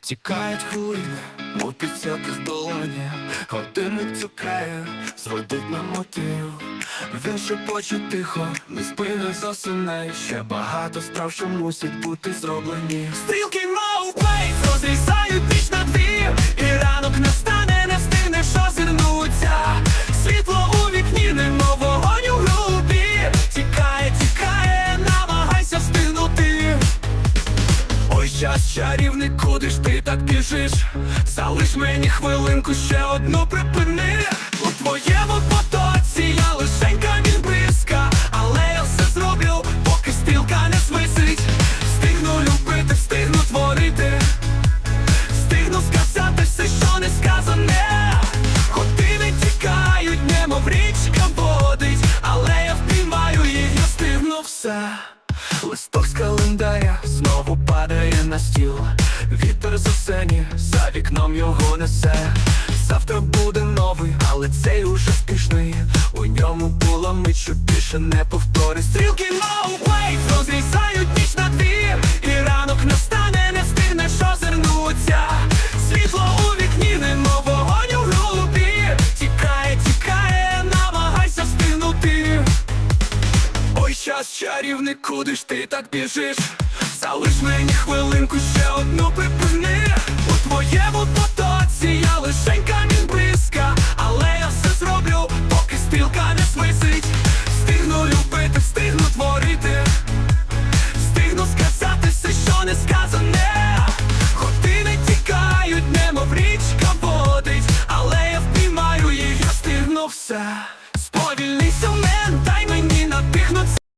Тікають хвилі, мов підсяти в долоні Годинник цукає, зводить на мотив. Він шепоче тихо, не спини засине, Ще багато справ, що мусять бути зроблені. Стрілки час чарівний, куди ж ти так біжиш? Залиш мені хвилинку, ще одну припини. У твоєму потоці я лишень камінь близька Але я все зроблю, поки стрілка не свисить. Встигну любити, встигну творити. Встигну сказати все, що не сказане. Години тікають, немов річка водить Але я впіймаю її, встигну все. Листок з календаря на стіл. Вітер з осені, за вікном його несе. Завтра буде новий, але цей уже спішний. У ньому була мить, що більше не повторить. Стрілки no розрізають ніч на дві. І ранок настане, не встигнеш озирнуться Світло у вікні, немов вогонь у грубі Тікає, тікає, намагайся встигнути. Ой, час чарівний, куди ж ти так біжиш? Залиш мені хвилинку ще одну припини У твоєму потоці я лишенька камінь близька, але я все зроблю, поки стрілка не смисить Встигну любити, встигну творити, встигну сказати все, що не сказане. Години тікають, немов річка водить, але я впіймаю їх, я встигну все. Сповільнися в мене